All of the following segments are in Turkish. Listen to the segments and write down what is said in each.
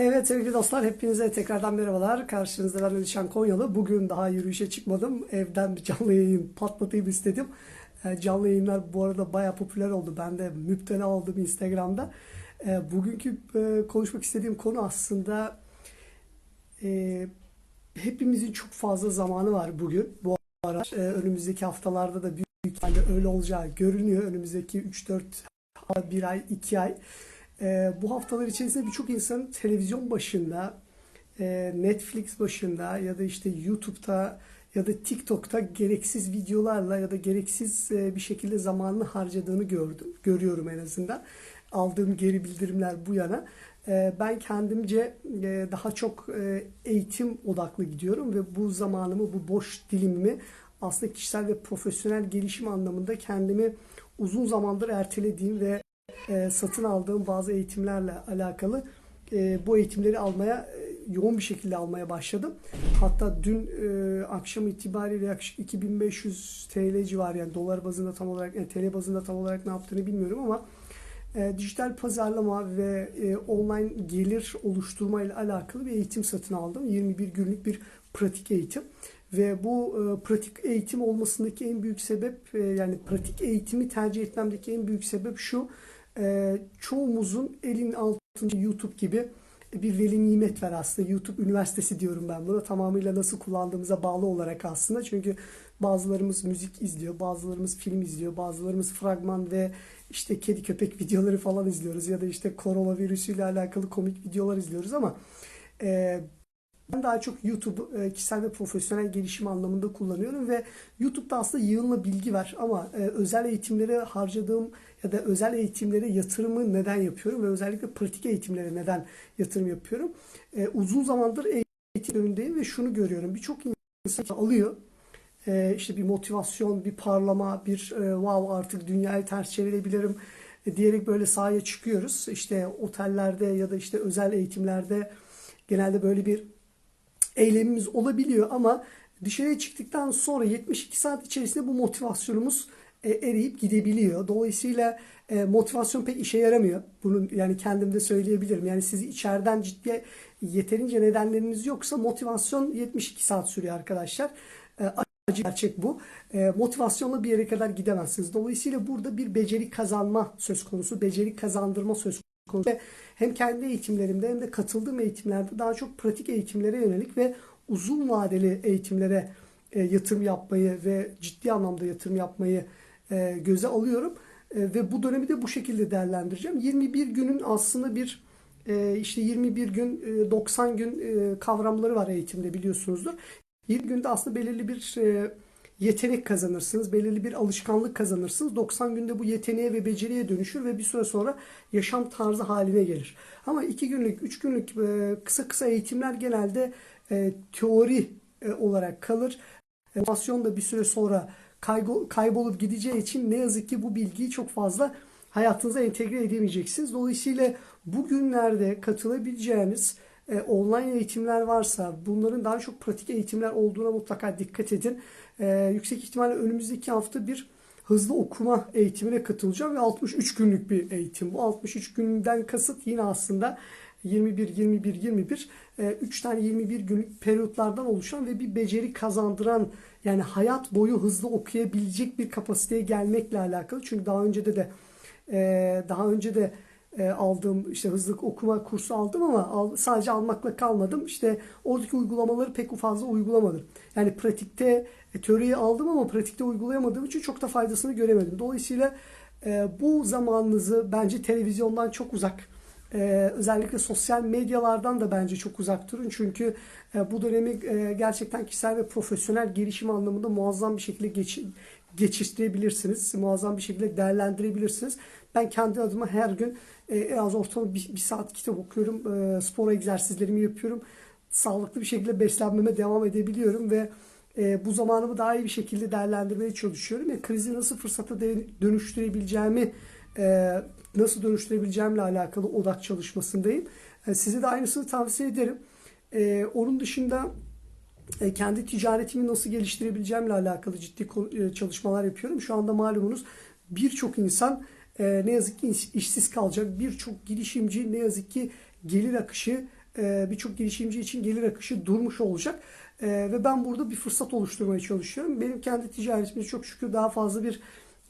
Evet sevgili dostlar hepinize tekrardan merhabalar. Karşınızda ben Alişan Konyalı. Bugün daha yürüyüşe çıkmadım. Evden bir canlı yayın patlatayım istedim. E, Canlı yayınlar bu arada baya popüler oldu. Ben de müptela oldum Instagram'da. E, Bugünkü e, konuşmak istediğim konu aslında e, hepimizin çok fazla zamanı var bugün. Bu ara E, önümüzdeki haftalarda da büyük ihtimalle öyle olacağı görünüyor. Önümüzdeki 3-4 bir ay, 2 ay. Ee, bu haftalar içerisinde birçok insan televizyon başında, e, Netflix başında ya da işte YouTube'da ya da TikTok'ta gereksiz videolarla ya da gereksiz e, bir şekilde zamanını harcadığını gördüm, görüyorum en azından. Aldığım geri bildirimler bu yana. E, Ben kendimce e, daha çok e, eğitim odaklı gidiyorum ve bu zamanımı, bu boş dilimimi aslında kişisel ve profesyonel gelişim anlamında kendimi uzun zamandır ertelediğim ve e, satın aldığım bazı eğitimlerle alakalı e, bu eğitimleri almaya e, yoğun bir şekilde almaya başladım. Hatta dün e, akşam itibariyle yaklaşık 2500 TL civarı yani dolar bazında tam olarak yani TL bazında tam olarak ne yaptığını bilmiyorum ama e, dijital pazarlama ve e, online gelir oluşturma ile alakalı bir eğitim satın aldım. 21 günlük bir pratik eğitim. Ve bu e, pratik eğitim olmasındaki en büyük sebep e, yani pratik eğitimi tercih etmemdeki en büyük sebep şu. E, çoğumuzun elin altında YouTube gibi bir veli nimet var aslında. YouTube üniversitesi diyorum ben buna. Tamamıyla nasıl kullandığımıza bağlı olarak aslında. Çünkü bazılarımız müzik izliyor, bazılarımız film izliyor, bazılarımız fragman ve işte kedi köpek videoları falan izliyoruz ya da işte koronavirüsüyle alakalı komik videolar izliyoruz ama e, ben daha çok YouTube e, kişisel ve profesyonel gelişim anlamında kullanıyorum ve YouTube'da aslında yığınla bilgi var ama e, özel eğitimlere harcadığım ya da özel eğitimlere yatırımı neden yapıyorum ve özellikle pratik eğitimlere neden yatırım yapıyorum? E, uzun zamandır eğitim önündeyim ve şunu görüyorum. Birçok insan alıyor işte bir motivasyon, bir parlama, bir wow artık dünyayı ters çevirebilirim diyerek böyle sahaya çıkıyoruz. İşte otellerde ya da işte özel eğitimlerde genelde böyle bir eylemimiz olabiliyor ama dışarıya çıktıktan sonra 72 saat içerisinde bu motivasyonumuz e, eriyip gidebiliyor. Dolayısıyla e, motivasyon pek işe yaramıyor. Bunun yani kendim de söyleyebilirim. Yani sizi içeriden ciddi yeterince nedenleriniz yoksa motivasyon 72 saat sürüyor arkadaşlar. E, acı gerçek bu. Motivasyonla bir yere kadar gidemezsiniz. Dolayısıyla burada bir beceri kazanma söz konusu, beceri kazandırma söz konusu. Ve hem kendi eğitimlerimde hem de katıldığım eğitimlerde daha çok pratik eğitimlere yönelik ve uzun vadeli eğitimlere e, yatırım yapmayı ve ciddi anlamda yatırım yapmayı e, göze alıyorum. E, ve bu dönemi de bu şekilde değerlendireceğim. 21 günün aslında bir e, işte 21 gün, e, 90 gün e, kavramları var eğitimde biliyorsunuzdur. 20 günde aslında belirli bir e, yetenek kazanırsınız, belirli bir alışkanlık kazanırsınız. 90 günde bu yeteneğe ve beceriye dönüşür ve bir süre sonra yaşam tarzı haline gelir. Ama 2 günlük, 3 günlük e, kısa kısa eğitimler genelde e, teori e, olarak kalır. Motivasyon da bir süre sonra kaybolup gideceği için ne yazık ki bu bilgiyi çok fazla hayatınıza entegre edemeyeceksiniz. Dolayısıyla bugünlerde katılabileceğiniz e, online eğitimler varsa bunların daha çok pratik eğitimler olduğuna mutlaka dikkat edin. E, yüksek ihtimalle önümüzdeki hafta bir hızlı okuma eğitimine katılacağım ve 63 günlük bir eğitim. Bu 63 günden kasıt yine aslında 21, 21, 21, 3 tane 21 günlük periyotlardan oluşan ve bir beceri kazandıran yani hayat boyu hızlı okuyabilecek bir kapasiteye gelmekle alakalı. Çünkü daha önce de de e, daha önce de e, aldığım işte hızlı okuma kursu aldım ama sadece almakla kalmadım. İşte oradaki uygulamaları pek fazla uygulamadım. Yani pratikte e, teoriyi aldım ama pratikte uygulayamadığım için çok da faydasını göremedim. Dolayısıyla bu zamanınızı bence televizyondan çok uzak ee, özellikle sosyal medyalardan da bence çok uzak durun. Çünkü e, bu dönemi e, gerçekten kişisel ve profesyonel gelişim anlamında muazzam bir şekilde geç, geçiştirebilirsiniz. Muazzam bir şekilde değerlendirebilirsiniz. Ben kendi adıma her gün e, en az ortalama bir, bir saat kitap okuyorum. E, spor egzersizlerimi yapıyorum. Sağlıklı bir şekilde beslenmeme devam edebiliyorum ve e, bu zamanımı daha iyi bir şekilde değerlendirmeye çalışıyorum. E, krizi nasıl fırsata dönüştürebileceğimi e, nasıl dönüştürebileceğimle alakalı odak çalışmasındayım. E, size de aynısını tavsiye ederim. E, onun dışında e, kendi ticaretimi nasıl geliştirebileceğimle alakalı ciddi e, çalışmalar yapıyorum. Şu anda malumunuz birçok insan e, ne yazık ki işsiz kalacak. Birçok girişimci ne yazık ki gelir akışı e, birçok girişimci için gelir akışı durmuş olacak. E, ve ben burada bir fırsat oluşturmaya çalışıyorum. Benim kendi ticaretimiz çok şükür daha fazla bir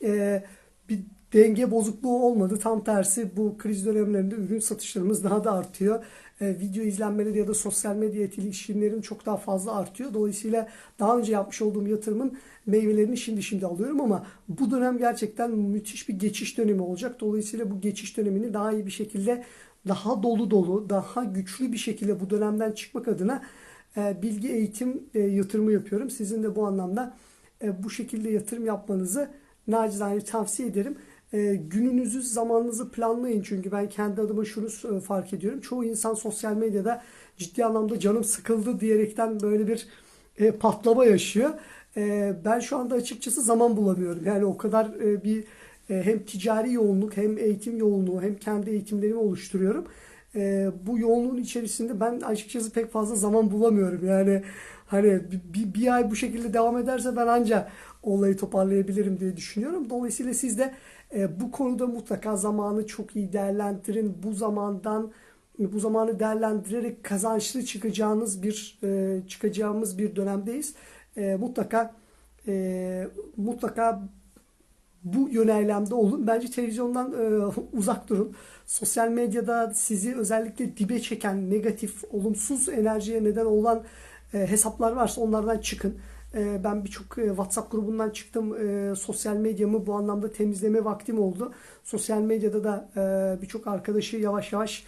e, bir denge bozukluğu olmadı. Tam tersi bu kriz dönemlerinde ürün satışlarımız daha da artıyor. E, video izlenmeleri ya da sosyal medya etkileşimlerim çok daha fazla artıyor. Dolayısıyla daha önce yapmış olduğum yatırımın meyvelerini şimdi şimdi alıyorum ama bu dönem gerçekten müthiş bir geçiş dönemi olacak. Dolayısıyla bu geçiş dönemini daha iyi bir şekilde daha dolu dolu, daha güçlü bir şekilde bu dönemden çıkmak adına e, bilgi eğitim e, yatırımı yapıyorum. Sizin de bu anlamda bu şekilde yatırım yapmanızı nacizane tavsiye ederim. E, gününüzü, zamanınızı planlayın. Çünkü ben kendi adıma şunu e, fark ediyorum. Çoğu insan sosyal medyada ciddi anlamda canım sıkıldı diyerekten böyle bir e, patlama yaşıyor. E, ben şu anda açıkçası zaman bulamıyorum. Yani o kadar e, bir e, hem ticari yoğunluk hem eğitim yoğunluğu hem kendi eğitimlerimi oluşturuyorum. E, bu yoğunluğun içerisinde ben açıkçası pek fazla zaman bulamıyorum. Yani hani bir, bir ay bu şekilde devam ederse ben anca olayı toparlayabilirim diye düşünüyorum. Dolayısıyla siz de e, bu konuda mutlaka zamanı çok iyi değerlendirin. Bu zamandan bu zamanı değerlendirerek kazançlı çıkacağınız bir e, çıkacağımız bir dönemdeyiz. E, mutlaka e, mutlaka bu yönelimde olun. Bence televizyondan e, uzak durun. Sosyal medyada sizi özellikle dibe çeken negatif, olumsuz enerjiye neden olan e, hesaplar varsa onlardan çıkın. E, ben birçok e, WhatsApp grubundan çıktım. Sosyal medyamı bu anlamda temizleme vaktim oldu. Sosyal medyada da birçok arkadaşı yavaş yavaş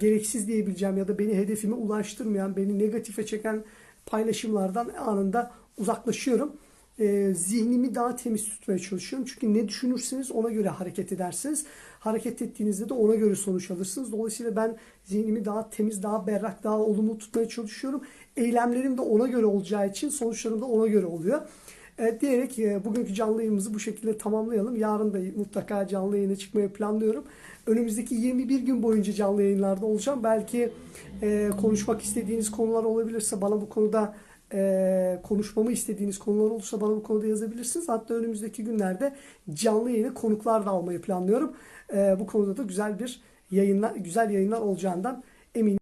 gereksiz diyebileceğim ya da beni hedefime ulaştırmayan, beni negatife çeken paylaşımlardan anında uzaklaşıyorum. E, zihnimi daha temiz tutmaya çalışıyorum. Çünkü ne düşünürseniz ona göre hareket edersiniz. Hareket ettiğinizde de ona göre sonuç alırsınız. Dolayısıyla ben zihnimi daha temiz, daha berrak, daha olumlu tutmaya çalışıyorum. Eylemlerim de ona göre olacağı için sonuçlarım da ona göre oluyor. E, diyerek e, bugünkü canlı yayınımızı bu şekilde tamamlayalım. Yarın da mutlaka canlı yayına çıkmayı planlıyorum. Önümüzdeki 21 gün boyunca canlı yayınlarda olacağım. Belki e, konuşmak istediğiniz konular olabilirse bana bu konuda e, konuşmamı istediğiniz konular olursa bana bu konuda yazabilirsiniz. Hatta önümüzdeki günlerde canlı yayına konuklar da almayı planlıyorum. E, bu konuda da güzel bir yayınlar, güzel yayınlar olacağından eminim.